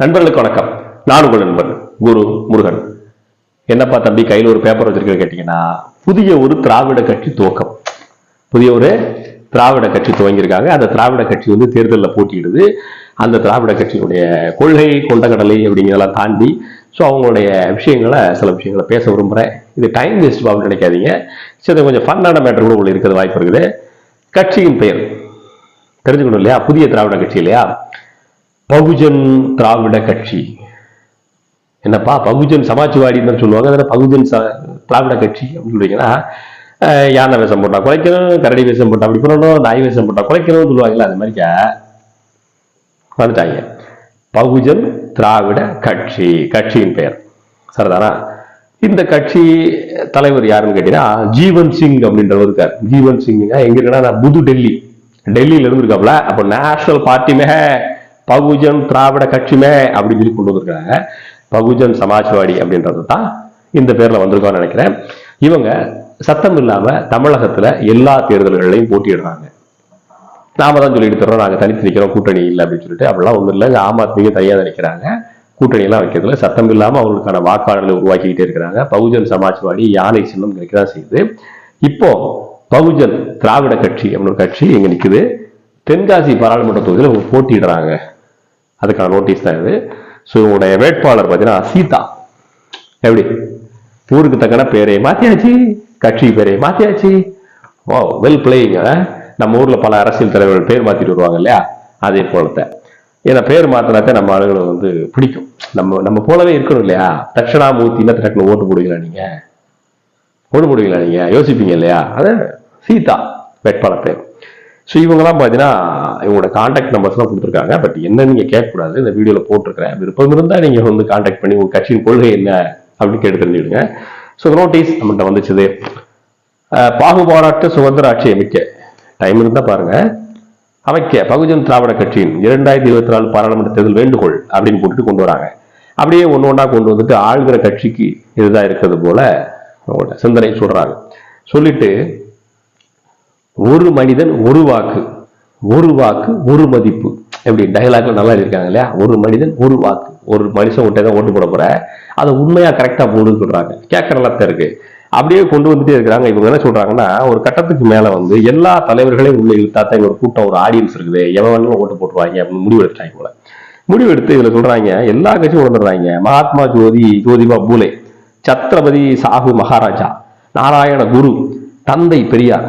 நண்பர்களுக்கு வணக்கம். நான் உங்கள் நண்பன் குரு முருகன். என்னப்பா தம்பி கையில் ஒரு பேப்பர் வச்சிருக்க கேட்டீங்கன்னா புதிய ஒரு திராவிட கட்சி துவக்கம். புதிய ஒரு திராவிட கட்சி துவங்கியிருக்காங்க. அந்த திராவிட கட்சி வந்து தேர்தலில் போட்டியிடுது. அந்த திராவிட கட்சியினுடைய கொள்கை கொண்டகடலை அப்படிங்கிறதெல்லாம் தாண்டி ஸோ அவங்களுடைய விஷயங்களை சில விஷயங்களை பேச விரும்புகிறேன் இது டைம் வேஸ்ட் பாபு நினைக்காதீங்க. சரி கொஞ்சம் ஃபன்னான மேட்டர் கூட உங்களுக்கு இருக்கிறது வாய்ப்பு இருக்குது. கட்சியின் பெயர். தெரிஞ்சுக்கணும் இல்லையா? புதிய திராவிட கட்சி இல்லையா? பகுஜன் திராவிட கட்சி. என்னப்பா பகுஜன் சமாஜ்வாடின்னு சொல்லுவாங்க. அதில் பகுஜன் ச திராவிட கட்சி அப்படின்னு சொல்றீங்கன்னா யானை வேஷம் போட்டா குலைக்கணும் கரடி வேஷம் போட்டா அப்படி பண்ணணும் நாய் வேஷம் போட்டா குலைக்கணும் சொல்லுவாங்கல்ல அந்த மாதிரிக்கா? வந்துட்டாங்க பகுஜன் திராவிட கட்சி கட்சியின் பெயர். சரிதானா? இந்த கட்சி தலைவர் யாருன்னு கேட்டீங்கன்னா ஜீவன் சிங் அப்படின்றவர் இருக்கார். ஜீவன் சிங்னா எங்க இருக்குன்னா நான் புது டெல்லி. டெல்லியில இருந்துருக்காப்ல அப்போ நேஷனல் பார்ட்டி மே. பகுஜன் திராவிட கட்சிமே அப்படின்னு சொல்லி கொண்டு வந்திருக்காங்க பகுஜன் சமாஜ்வாடி அப்படின்றது தான் இந்த பேர்ல வந்திருக்கோம்னு நினைக்கிறேன். இவங்க சத்தம் இல்லாம தமிழகத்துல எல்லா தேர்தல்களையும் போட்டியிடுறாங்க. நாம தான் சொல்லிட்டு தரோம் நாங்க தனித்து நிற்கிறோம் கூட்டணி இல்லை அப்படின்னு சொல்லிட்டு. அப்படிலாம் ஒண்ணும் இல்லை. ஆம் ஆத்மிக்கு தனியா நினைக்கிறாங்க நிக்கிறாங்க. கூட்டணி எல்லாம் வைக்கிறதுல சத்தம் இல்லாம அவங்களுக்கான வாக்காளர்களை உருவாக்கிக்கிட்டே இருக்கிறாங்க. பகுஜன் சமாஜ்வாடி யானை சின்னம் கிடைக்கதான் செய்யுது. இப்போ பகுஜன் திராவிட கட்சி அப்படின்னு ஒரு கட்சி இங்க நிற்குது தென்காசி பாராளுமன்ற தொகுதியில் அவங்க போட்டிடுறாங்க அதுக்கான நோட்டீஸ் தான் இது. ஸோ இவங்களுடைய வேட்பாளர் பார்த்தீங்கன்னா சீதா. எப்படி? ஊருக்கு தக்கன பேரை மாத்தியாச்சு கட்சி பேரை மாத்தியாச்சு. ஓ வெல் பிளேயிங் நம்ம ஊரில் பல அரசியல் தலைவர்கள் பேர் மாற்றிட்டு வருவாங்க இல்லையா? அதே போலத்தை ஏன்னா பேர் மாத்தினாக்க நம்ம ஆளுகளை வந்து பிடிக்கும். நம்ம நம்ம போலவே இருக்கணும் இல்லையா? தட்சணாமூர்த்தின்னா டக்குனு ஓட்டு போடுவீங்களா நீங்க? ஓட்டு போடுவீங்களா நீங்க? யோசிப்பீங்க இல்லையா? அதான் சீதா வேட்பாளர் பேர். ஸோ இவங்கெல்லாம் பார்த்தீங்கன்னா இவங்களோட காண்டாக்ட் நம்பர்ஸ்லாம் கொடுத்துருக்காங்க. பட் என்ன நீங்கள் கேட்கக்கூடாது இந்த வீடியோவில் போட்டிருக்கிறேன். விருப்பம் இருந்தால் நீங்கள் வந்து காண்டாக்ட் பண்ணி உங்கள் கட்சியின் கொள்கை என்ன அப்படின்னு கேட்டு தெரிஞ்சுடுங்க ஸோ நோட்டீஸ் நம்மகிட்ட வந்துச்சுது. அஹ், சுதந்திர ஆட்சி அமைக்க டைம் இருந்தால் பாருங்க. அமைக்க பகுஜன் திராவிட கட்சியின் இரண்டாயிரத்தி இருபத்தி நாலு பாராளுமன்ற தேர்தல் வேண்டுகோள் அப்படின்னு போட்டுட்டு கொண்டு வராங்க. அப்படியே ஒன்று ஒன்றா கொண்டு வந்துட்டு ஆளுகிற கட்சிக்கு இதுதான் இருக்கிறது போல அவங்களோட சிந்தனை சொல்கிறாங்க சொல்லிட்டு ஒரு மனிதன் ஒரு வாக்கு ஒரு வாக்கு ஒரு மதிப்பு. எப்படி? டயலாக்ல நல்லா இருக்காங்க இல்லையா? ஒரு மனிதன் ஒரு வாக்கு. ஒரு மனுஷன் விட்டே தான் ஓட்டு போட போற அதை உண்மையா கரெக்டா போடுன்னு சொல்றாங்க. கேட்கற நல்லா தான் இருக்கு. அப்படியே கொண்டு வந்துட்டே இருக்கிறாங்க. இவங்க என்ன சொல்றாங்கன்னா ஒரு கட்டத்துக்கு மேல வந்து எல்லா தலைவர்களையும் உள்ள இழுத்தா தான் ஒரு கூட்டம் ஒரு ஆடியன்ஸ் இருக்குது. எவன் வேணாலும் ஓட்டு போட்டுருவாங்க. அப்படின்னு முடிவு எடுத்தாங்க போல முடிவு எடுத்து இதுல சொல்றாங்க எல்லா கட்சியும் உணர்ந்துடுறாங்க. மகாத்மா ஜோதி ஜோதிபா பூலே சத்ரபதி சாஹு மகாராஜா நாராயண குரு தந்தை பெரியார்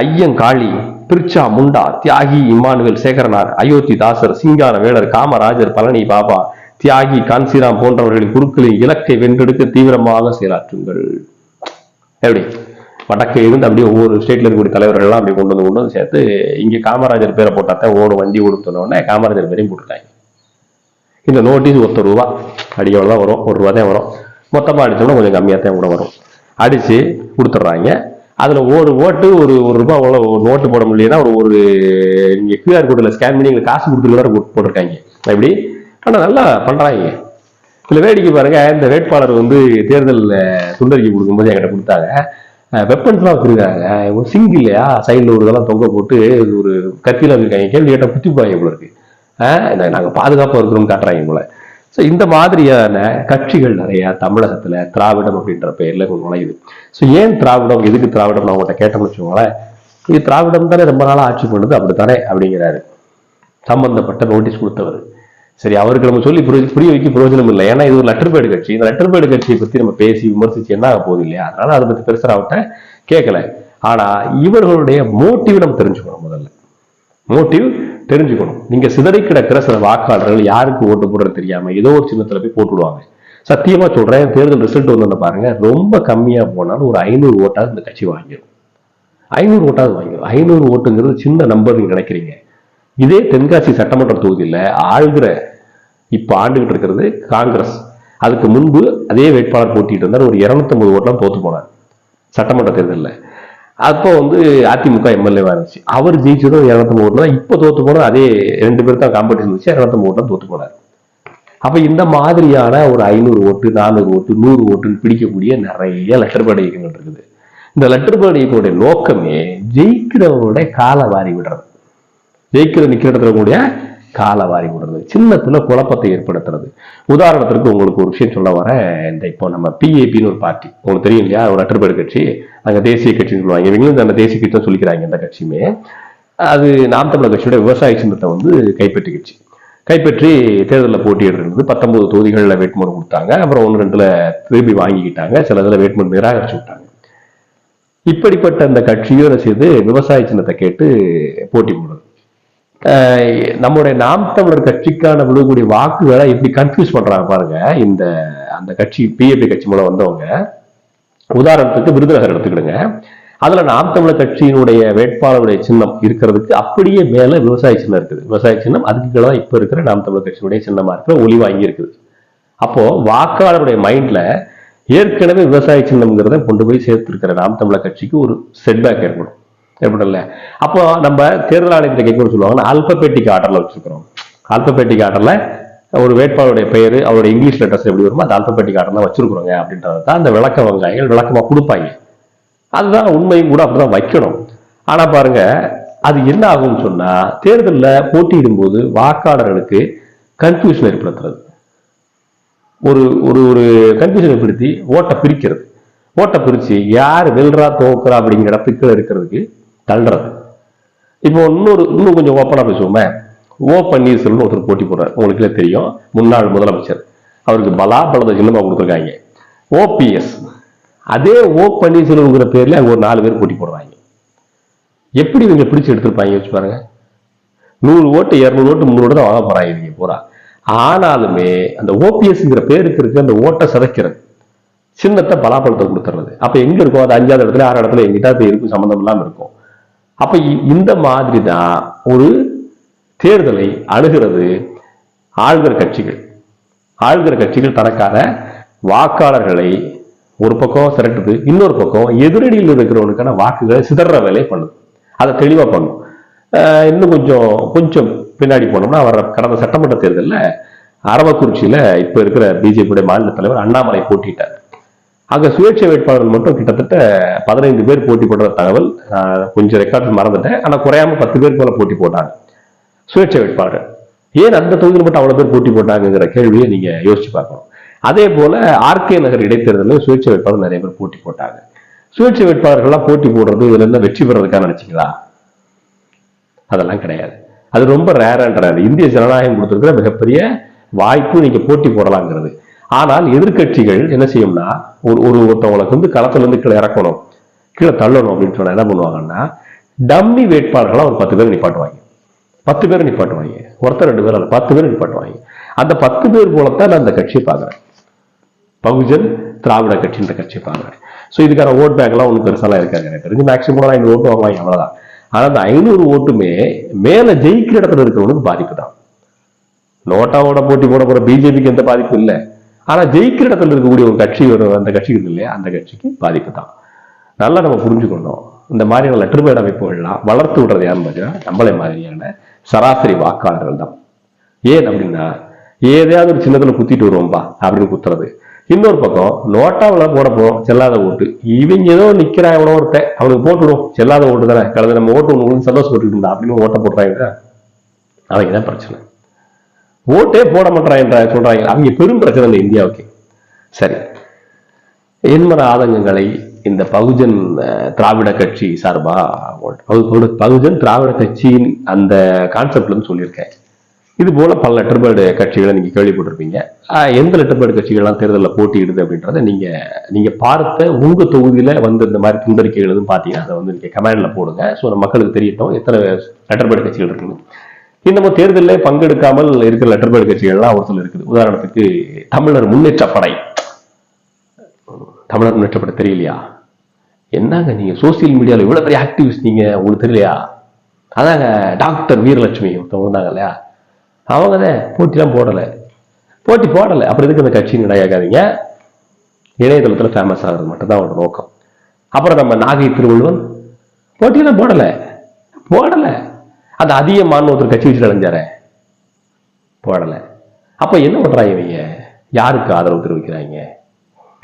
ஐயங்காளி பிரிச்சா முண்டா தியாகி இம்மானுவேல் சேகரனார் அயோத்தி தாசர் சிங்கார வேலர் காமராஜர் பழனி பாபா தியாகி கான்சிராம் போன்றவர்களின் குருக்களின் இலக்கை வென்றெடுக்க தீவிரமாக செயலாற்றுங்கள். எப்படி? வடக்கு இருந்து அப்படியே ஒவ்வொரு ஸ்டேட்ல இருக்கக்கூடிய தலைவர்கள் எல்லாம் கொண்டு வந்து கொண்டு வந்து சேர்த்து இங்கே காமராஜர் பேரை போட்டாத்தான் ஓடும் வண்டி ஓடும் காமராஜர் பேரையும் போட்டுட்டாங்க. இந்த நோட்டீஸ் ஒருத்தர் ரூபா அடிக்க தான் வரும்? ஒரு ரூபா தான் வரும். மொத்தமாக அடித்தோம்னா கொஞ்சம் கம்மியாக தான் கூட வரும். அடித்து கொடுத்துட்றாங்க. அதில் ஒரு ஓட்டு ஒரு ஒரு ரூபாய் அவ்வளோ ஒரு நோட்டு போட முடியலன்னா ஒரு ஒரு நீங்கள் கியூஆர் கோடில் ஸ்கேன் பண்ணி எங்களுக்கு காசு கொடுத்துட்டு கூட போட்டிருக்காங்க. எப்படி? ஆனால் நல்லா பண்ணுறாங்க இதுல வேடிக்கை பாருங்க இந்த வேட்பாளர் வந்து தேர்தலில் துண்டறிக்கை கொடுக்கும்போது என்கிட்ட கொடுத்தாங்க. வெப்பன்ஸ்லாம் வச்சுருக்காங்க. ஒரு இல்லையா? சைடில் ஒரு இதெல்லாம் தொங்க போட்டு ஒரு கத்தியில் இருக்காங்க கேள்வி கேட்டால் குத்தி போகிறாங்க இவ்வளோ இருக்கு நாங்கள் பாதுகாப்பாக இருக்கிறோம்னு காட்டுறாங்க இவ்வளோ ஸோ இந்த மாதிரியான கட்சிகள் நிறைய தமிழகத்துல திராவிடம் அப்படின்ற பெயர்ல நுழையுது. ஸோ ஏன் திராவிடம்? எதுக்கு திராவிடம் நான் உங்கள்கிட்ட கேட்டோம்னு வச்சுக்கோங்களேன். இது திராவிடம் தானே ரொம்ப நாளாக ஆட்சி பண்ணுது அப்படித்தானே அப்படிங்கிறாரு. சம்பந்தப்பட்ட நோட்டீஸ் கொடுத்தவர். சரி அவருக்கு நம்ம சொல்லி புரிய புரிய வைக்க பிரயோஜனம் இல்லை. ஏன்னா இது ஒரு லெட்டர் பேடு கட்சி. இந்த லெட்டர் பேடு கட்சியை பத்தி நம்ம பேசி விமர்சிச்சு என்ன ஆக போகுது இல்லையா? அதனால அதை பத்தி பெருசா அவர்கிட்ட கேட்கல. ஆனா இவர்களுடைய மோட்டிவ் நம்ம தெரிஞ்சுக்கணும் முதல்ல. மோட்டிவ் தெரிஞ்சுக்கணும். நீங்க சிதறி கிடக்கிற சில வாக்காளர்கள் யாருக்கு ஓட்டு போடுறது தெரியாம ஏதோ ஒரு சின்னத்துல போய் போட்டுடுவாங்க சத்தியமா சொல்றேன் தேர்தல் ரிசல்ட் வந்து பாருங்க ரொம்ப கம்மியா போனாலும் ஒரு ஐநூறு ஓட்டாவது இந்த கட்சி வாங்கிடும் ஐநூறு ஓட்டாவது வாங்கிடும் ஐநூறு ஓட்டுங்கிறது சின்ன நம்பர் நீங்க நினைக்கிறீங்க. இதே தென்காசி சட்டமன்ற தொகுதியில ஆழ்கிற இப்ப ஆண்டுகிட்டு இருக்கிறது காங்கிரஸ். அதுக்கு முன்பு அதே வேட்பாளர் போட்டிட்டு இருந்தார் ஒரு 250 ஓட்டெல்லாம் தோத்து போனார் சட்டமன்ற தேர்தலில். அப்போ வந்து அதிமுக எம்எல்ஏவா இருந்துச்சு. அவர் ஜெயிச்சதும் 250 ஓட்டு தான். இப்போ தோத்து போனது அதே ரெண்டு பேர் தான் காம்படிஷன் இருந்துச்சு 250 ஓட்டு தான் தோத்து போனார். அப்போ இந்த மாதிரியான ஒரு ஐநூறு ஓட்டு நானூறு ஓட்டு நூறு ஓட்டுன்னு பிடிக்கக்கூடிய நிறைய லெட்டர் பேட் இயக்கங்கள் இருக்குது. இந்த லெட்டர் பேட் இயக்கங்களுடைய நோக்கமே ஜெயிக்கிறவங்களுடைய காலை வாரி விடுறது. ஜெயிக்கிற நிற்கிற இடத்துல கூடிய காலை வாரி விடுறது சின்னத்துல குழப்பத்தை ஏற்படுத்துறது. உதாரணத்திற்கு உங்களுக்கு ஒரு விஷயம் சொல்ல வரேன். இந்த இப்போ நம்ம பிஏபின்னு ஒரு பார்ட்டி உங்களுக்கு தெரியும் இல்லையா? ஒரு அற்றுப்படை கட்சி அங்க தேசிய கட்சின்னு சொல்லுவாங்க. இவங்களும் அந்த தேசிய கட்சி தான் சொல்லிக்கிறாங்க இந்த கட்சியுமே. அது நாம் தமிழர் கட்சியோட விவசாய சின்னத்தை வந்து கைப்பற்றிக்கிச்சு கைப்பற்றி தேர்தலில் போட்டியிடுறது. பத்தொன்பது தொகுதிகளில் வேட்புமனு கொடுத்தாங்க. அப்புறம் ஒன்று ரெண்டுல திரும்பி வாங்கிக்கிட்டாங்க. சில இதில் வேட்புமனு நிராகரிச்சு விட்டாங்க. இப்படிப்பட்ட அந்த கட்சியும் என்ன செய்து விவசாய சின்னத்தை கேட்டு போட்டி போடுறது. நம்முடைய நாம் தமிழர் கட்சிக்கான விழுகக்கூடிய வாக்குகளை எப்படி கன்ஃபியூஸ் பண்றாங்க பாருங்க. இந்த அந்த கட்சி பிஏபி கட்சி மூலம் வந்தவங்க. உதாரணத்துக்கு விருதுநகர் எடுத்துக்கிடுங்க. அதுல நாம் தமிழர் கட்சியினுடைய வேட்பாளருடைய சின்னம் இருக்கிறதுக்கு அப்படியே மேல விவசாய சின்னம் இருக்குது. விவசாய சின்னம் அதுக்கு கீழே இப்ப இருக்கிற நாம் தமிழர் கட்சியினுடைய சின்னமா இருக்கிற ஒளி வாங்கி இருக்குது. அப்போ வாக்காளருடைய மைண்ட்ல ஏற்கனவே விவசாய சின்னம்ங்கிறத கொண்டு போய் சேர்த்திருக்கிற நாம் தமிழர் கட்சிக்கு ஒரு செட்பேக் ஏற்படும். ஏற்படல அப்போ நம்ம தேர்தல் ஆணையத்தில் கேட்கணும்னு சொல்லுவாங்கன்னா அல்பபேட்டிக் ஆர்டர்ல வச்சிருக்கிறோம். அல்பபெட்டிக் ஆர்டர்ல ஒரு வேட்பாளருடைய பெயர் அவருடைய இங்கிலீஷ் லெட்டர்ஸ் எப்படி வருமோ அந்த அல்பபெட்டிக் ஆர்டர்ல வச்சிருக்கிறோங்க அப்படின்றது தான் அந்த விளக்க வங்காயங்கள் விளக்கமா கொடுப்பாங்க. அதுதான் உண்மையும் கூட அப்படிதான் வைக்கணும். ஆனா பாருங்க அது என்ன ஆகும்னு சொன்னா தேர்தலில் போட்டியிடும் போது வாக்காளர்களுக்கு கன்ஃபியூஷன் ஏற்படுத்துறது. ஒரு ஒரு ஒரு கன்ஃபியூஷன் ஏற்படுத்தி ஓட்டை பிரிக்கிறது. ஓட்டை பிரித்து யார் வெல்றா தோக்குறா அப்படிங்கிற இடத்துக்கு இருக்கிறதுக்கு தள்ளுறது. இப்போ இன்னொரு இன்னும் கொஞ்சம் ஓப்பனாக பேசுவோமே. ஓ பன்னீர்செல்வம் ஒருத்தர் போட்டி போடுறார். உங்களுக்கு தெரியும். முன்னாள் முதலமைச்சர். அவருக்கு பலா சின்னமாக சின்னமா கொடுத்துருக்காங்க. ஓபிஎஸ் அதே ஓ பன்னீர்செல்வங்கிற பேரில் அங்கே ஒரு நாலு பேர் போட்டி போடுறாங்க. எப்படி இவங்க பிடிச்சு எடுத்திருப்பாங்க வச்சு பாருங்க. நூறு ஓட்டு இரநூறு ஓட்டு முந்நூறு ஓட்டு தான் வாங்க போகிறாங்க இவங்க பூரா. ஆனாலுமே அந்த ஓபிஎஸ்ங்கிற பேருக்கு இருக்க அந்த ஓட்டை சிதைக்கிறது. சின்னத்தை பலாப்பழத்தை கொடுத்துறது அப்போ எங்கே இருக்கும் அது அஞ்சாவது இடத்துல ஆறு இடத்துல எங்கிட்ட அது இருக்கும் சம்மந்தம் இல்லாமல் இருக்கும். அப்ப இந்த மாதிரி தான் ஒரு தேர்தலை அணுகிறது ஆளுகிற கட்சிகள். ஆளுகிற கட்சிகள் தனக்கான வாக்காளர்களை ஒரு பக்கம் திரட்டுது இன்னொரு பக்கம் எதிரடியில் இருக்கிறவனுக்கான வாக்குகளை சிதற வேலையை பண்ணுது. அதை தெளிவாக பண்ணும் இன்னும் கொஞ்சம் கொஞ்சம் பின்னாடி போனோம்னா வர கடந்த சட்டமன்ற தேர்தலில் அரவக்குறிச்சியில் இப்போ இருக்கிற பிஜேபியுடைய மாநில தலைவர் அண்ணாமலை போட்டிட்டார். அங்க சுயேட்சை வேட்பாளர்கள் மட்டும் கிட்டத்தட்ட பதினைந்து பேர் போட்டி போடுற தகவல் கொஞ்சம் ரெக்கார்ட் மறந்துட்டேன். ஆனா குறையாம பத்து பேர் போல போட்டி போட்டாங்க. சுயேட்சை வேட்பாளர் ஏன் அந்த தொகுதியில் மட்டும் அவ்வளவு பேர் போட்டி போட்டாங்கங்கிற கேள்வியை நீங்க யோசிச்சு பார்க்கணும். அதே போல ஆர்கே நகர் இடைத்தேர்தலில் சுயேட்சை வேட்பாளர் நிறைய பேர் போட்டி போட்டாங்க. சுயேட்சை வேட்பாளர்கள்லாம் போட்டி போடுறது இதுல என்ன வெற்றி பெறதுக்காக நினைச்சிங்களா? அதெல்லாம் கிடையாது. அது ரொம்ப ரேரன்றாரு இந்திய ஜனநாயகம் கொடுத்துருக்கிற மிகப்பெரிய வாய்ப்பு நீங்க போட்டி போடலாங்கிறது. ஆனால் எதிர்க்கட்சிகள் என்ன செய்யும்னா ஒரு ஒரு ஒருத்தவங்களுக்கு வந்து களத்துல இருந்து கீழே இறக்கணும். கீழே தள்ளணும் அப்படின்னு சொன்னா என்ன பண்ணுவாங்கன்னா டம்மி வேட்பாளர்களாக ஒரு பத்து பேர் நிப்பாட்டுவாங்க. பத்து பேர் நிப்பாட்டுவாங்க. ஒருத்தர் ரெண்டு பேர் அல்ல பத்து பேர் நிப்பாட்டுவாங்க. அந்த பத்து பேர் போலத்தான் நான் அந்த கட்சியை பார்க்குறேன். பகுஜன் திராவிட கட்சின்ற கட்சியை பார்க்குறேன். ஸோ இதுக்கான ஓட் பேங்க்லாம் ஒன்றும் பெருசாலாம் இருக்காது எனக்கு தெரிஞ்சு. மேக்ஸிமம் ஐநூறு ஓட்டு வாங்குவாங்க அவ்வளோதான் ஆனால் அந்த ஐநூறு ஓட்டுமே மேலே ஜெயிக்கிற இடத்துல இருக்கிறவனுக்கு பாதிப்பு தான். நோட்டாவோட போட்டி போட போகிற பிஜேபிக்கு எந்த பாதிப்பும் இல்லை. ஆனா ஜெயிக்கிற இடத்துல இருக்கக்கூடிய ஒரு கட்சி ஒரு அந்த கட்சி இருக்கு இல்லையா? அந்த கட்சிக்கு பாதிப்பு தான். நல்லா நம்ம புரிஞ்சுக்கணும். இந்த மாதிரியான லெட்டர்பேட் அமைப்புகள்லாம் வளர்த்து விடுறது யாருன்னு பார்த்தீங்கன்னா நம்மளே மாதிரியான சராசரி வாக்காளர்கள் தான். ஏன் அப்படின்னா ஏதையாவது ஒரு சின்னத்துல குத்திட்டு வருவோம்பா அப்படின்னு குத்துறது. இன்னொரு பக்கம் நோட்டாவில் போட செல்லாத ஓட்டு. இவங்க ஏதோ நிக்கிறான் எவ்வளோ ஒருத்தன். அவனுக்கு போட்டுவிடும் செல்லாத ஓட்டு தானே. கடந்த நம்ம ஓட்டு ஒன்று சந்தோஷப்பட்டு இருந்தா அப்படின்னு ஓட்ட போடுறாங்க அவங்க தான் பிரச்சனை. ஓட்டே போட மாட்டாங்க சொல்றாங்க. அவங்க பெரும் பிரச்சனை இந்த இந்தியாவுக்கு. சரி. எண்மர ஆதங்கங்களை இந்த பகுஜன் திராவிட கட்சி சார்பா? பகுஜன் திராவிட கட்சியின் அந்த கான்செப்ட்ல இருந்து சொல்லியிருக்கேன். இது போல பல லெட்டர்பேர்டு கட்சிகளை நீங்க கேள்விப்பட்டிருப்பீங்க. எந்த லெட்டர்பேர்டு கட்சிகள்லாம் தேர்தலில் போட்டியிடுது அப்படின்றத நீங்க நீங்க பார்த்த உங்க தொகுதியில வந்து இந்த மாதிரி துண்டறிக்கைகள் எதுவும் பார்த்தீங்கன்னா அதை வந்து நீங்க கமெண்ட்ல போடுங்க. ஸோ மக்களுக்கு தெரியட்டும். எத்தனை லெட்டர்பேர்டு கட்சிகள் இருக்குன்னு. இன்னமும் தேர்தலில் பங்கெடுக்காமல் இருக்கிற லெட்டர்பேர்டு கட்சிகள்லாம் ஒரு சில இருக்குது. உதாரணத்துக்கு தமிழர் முன்னேற்ற படை. தமிழர் முன்னேற்ற படை தெரியலையா? என்னங்க நீங்க சோசியல் மீடியாவில் இவ்வளவு பெரிய ஆக்டிவிஸ்ட் நீங்க? உங்களுக்கு தெரியலையா? அதாங்க டாக்டர் வீரலட்சுமி ஒருத்தவங்க இருந்தாங்க இல்லையா? அவங்க தான் போட்டிலாம் போடலை. போட்டி போடலை. அப்புறம் எதுக்கு அந்த கட்சின்னு நினைக்காதீங்க இணையதளத்தில் ஃபேமஸ் ஆகிறது மட்டும்தான் அவரோட நோக்கம். அப்புறம் நம்ம நாகை திருவள்ளுவன் போட்டியெல்லாம் போடலை. போடலை. அந்த அதிகமான ஒருத்தர் கட்சி வச்சு அலைஞ்சாரே. போடல. அப்ப என்ன பண்றாங்க இவங்க? யாருக்கு ஆதரவு தெரிவிக்கிறாங்க?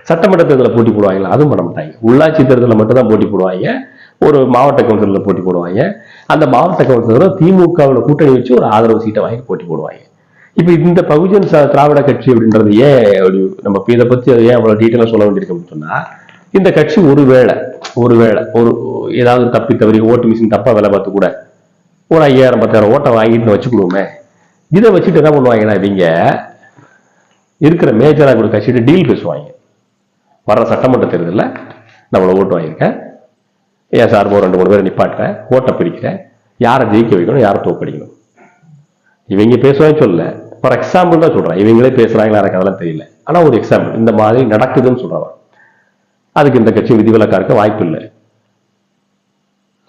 சட்டமன்ற தேர்தலில் போட்டி போடுவாங்களா அதுவும் பண்ண மாட்டாங்க. உள்ளாட்சி தேர்தலில் மட்டும் தான் போட்டி போடுவாங்க. ஒரு மாவட்ட கவுன்சிலர்ல போட்டி போடுவாங்க. அந்த மாவட்ட கவுன்சிலரும் திமுகவோட கூட்டணி வச்சு ஒரு ஆதரவு சீட்டை வாங்கி போட்டி போடுவாங்க. இப்போ இந்த பகுஜன் திராவிட கட்சி அப்படின்றது ஏன் நம்ம இதை பற்றி ஏன் அவ்வளோ டீட்டெயிலாக சொல்ல வேண்டியிருக்கு அப்படின்னு இந்த கட்சி ஒரு வேளை ஒரு வேளை ஒரு ஏதாவது தப்பி தவறி ஓட்டு மிஷின் தப்பாக வேலை பார்த்து கூட ஒரு ஐயாயிரம் பத்தாயிரம் ஓட்டை வாங்கிட்டு வச்சுக்கிடுவோமே இதை வச்சுட்டு என்ன பண்ணுவாங்கன்னா இவங்க இருக்கிற மேஜராக கூட கட்சிட்டு டீல் பேசுவாங்க. வர்ற சட்டமன்ற தேர்தலில் நம்மளை ஓட்டு வாங்கியிருக்கேன். ஏன் சார் ரெண்டு மூணு பேரை நிப்பாட்டுறேன் ஓட்டை பிரிக்கிறேன். யாரை ஜெயிக்க வைக்கணும் யாரை தோப்படிக்கணும் இவங்க பேசுவாங்க சொல்லல. ஃபார் எக்ஸாம்பிள் தான் சொல்கிறேன் இவங்களே பேசுகிறாங்களா எனக்கு அதெல்லாம் தெரியல. ஆனால் ஒரு எக்ஸாம்பிள் இந்த மாதிரி நடக்குதுன்னு சொல்கிறவன் அதுக்கு இந்த கட்சி விதிவிலக்காக இருக்க வாய்ப்பு இல்லை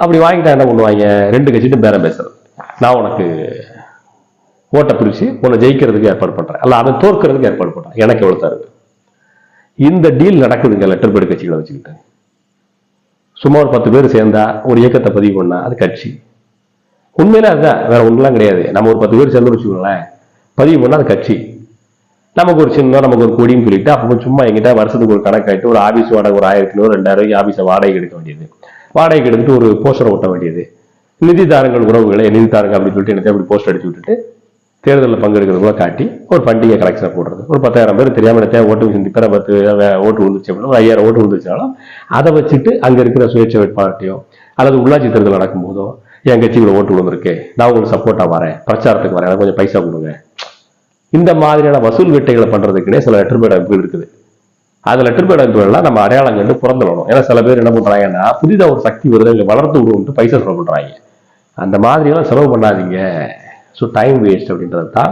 அப்படி வாங்கிட்டா என்ன பண்ணுவாங்க? ரெண்டு கட்சிட்டு பேரம் பேசுறது நான் உனக்கு ஓட்டை பிடிச்சி உன்னை ஜெயிக்கிறதுக்கு ஏற்பாடு பண்ணுறேன் அல்ல அதை தோற்கிறதுக்கு ஏற்பாடு பண்ணுறேன் எனக்கு எவ்வளோ தருது இந்த டீல் நடக்குதுங்க லெட்டர் பேடு கட்சிகளை வச்சுக்கிட்டு. சும்மா ஒரு பத்து பேர் சேர்ந்தா ஒரு இயக்கத்தை பதிவு பண்ணா அது கட்சி. உண்மையில அதுதான். வேற ஒன்றுலாம் கிடையாது. நம்ம ஒரு பத்து பேர் சேர்ந்து வச்சுக்கோங்களேன். பதிவு பண்ணா அது கட்சி. நமக்கு ஒரு சின்ன நமக்கு ஒரு கொடின்னு சொல்லிட்டு அப்போ சும்மா எங்கிட்ட வருஷத்துக்கு ஒரு கணக்காயிட்டு ஒரு ஆஃபீஸ் வாடகை ஒரு ஆயிரத்தி நூறு ரெண்டாயிரம் ரூபாய்க்கு வாடகை எடுக்க வேண்டியது. வாடகைக்கு எடுத்துட்டு ஒரு போஸ்டர் ஒட்ட வேண்டியது. நிதிதாரங்கள் உறவுகளை நிதிதாரங்க அப்படின்னு சொல்லிட்டு எனக்கு அப்படி போஸ்டர் அடிச்சு விட்டுட்டு தேர்தலில் பங்கெடுக்கிறதுக்குள்ள காட்டி ஒரு பண்டிகை கலெக்ஷனை போடுறது. ஒரு பத்தாயிரம் பேர் தெரியாமல் எடுத்தேன் ஓட்டு மிஷின் பேரை பத்து ஓட்டு விழுந்துச்சு அப்படின்னா ஐயாயிரம் ஓட்டு விழுந்துச்சாலும் அதை வச்சுட்டு அங்கே இருக்கிற சுயேட்சை வேட்பாளர்கிட்டையோ அல்லது உள்ளாட்சி தேர்தல் நடக்கும்போதோ என் கட்சிக்குள்ள ஓட்டு விழுந்திருக்கு நான் உங்களுக்கு சப்போர்ட்டாக வரேன் பிரச்சாரத்துக்கு வரேன் எனக்கு கொஞ்சம் பைசா கொடுங்க. இந்த மாதிரியான வசூல் வேட்டைகளை பண்ணுறதுக்குன்னே சில லெட்டர் பேட் அமைப்புகள் இருக்குது. அது லெட்டர் பேட் அமைப்புகள்லாம் நம்ம அடையாளம் கண்டு புறந்தளணும் ஏன்னா சில பேர் என்ன பண்றாங்கன்னா புதிதா ஒரு சக்தி வருது இங்க வளர்த்து விடுவோம்ட்டு பைசா செலவு பண்றாங்க. அந்த மாதிரியெல்லாம் செலவு பண்ணாதீங்க. ஸோ டைம் வேஸ்ட் அப்படின்றது தான்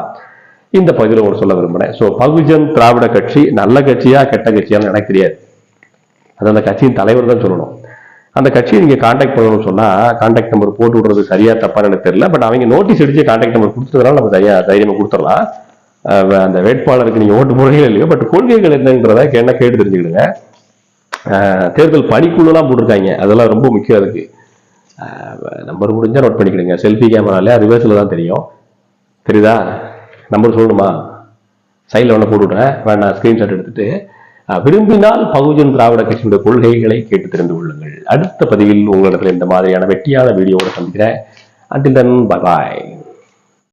இந்த பகுதியில் ஒரு சொல்ல விரும்பினேன் ஸோ பகுஜன் திராவிட கட்சி நல்ல கட்சியா கெட்ட கட்சியான்னு எனக்கு தெரியாது. அது அந்த கட்சியின் தலைவர் தான் சொல்லணும். அந்த கட்சியை நீங்க காண்டாக்ட் பண்ணணும்னு சொன்னா காண்டாக்ட் நம்பர் போட்டு விடுறது சரியா தப்பான்னு எனக்கு தெரியல. பட் அவங்க நோட்டீஸ் அடிச்சு காண்டாக்ட் நம்பர் கொடுத்ததுனால நம்ம சரியா தைரியமா கொடுத்துடலாம். அந்த வேட்பாளருக்கு நீங்க ஓட்டு போடுறீங்களோ இல்லையோ பட் கொள்கைகள் என்னன்றத என்ன கேட்டு தெரிஞ்சுக்கிடுங்க. தேர்தல் பணிக்குழுலாம் போட்டிருக்காங்க. அதெல்லாம் ரொம்ப முக்கியம் அதுக்கு. நம்பர் முடிஞ்சா நோட் பண்ணிக்கிடுங்க. செல்ஃபி கேமராலே ரிவர்ஸில் தான் தெரியும். தெரியுதா? நம்பர் சொல்லணுமா? சைடில் ஒன்று போட்டுவிடுறேன் வேண்டாம் ஸ்க்ரீன்ஷாட் எடுத்துட்டு. விரும்பினால் பகுஜன் திராவிட கட்சியுடைய கொள்கைகளை கேட்டு தெரிந்து கொள்ளுங்கள். அடுத்த பதிவில் உங்களிடத்தில் இந்த மாதிரியான வெட்டியான வீடியோவோட சந்திக்கிறேன். அண்டில் தன் பாய்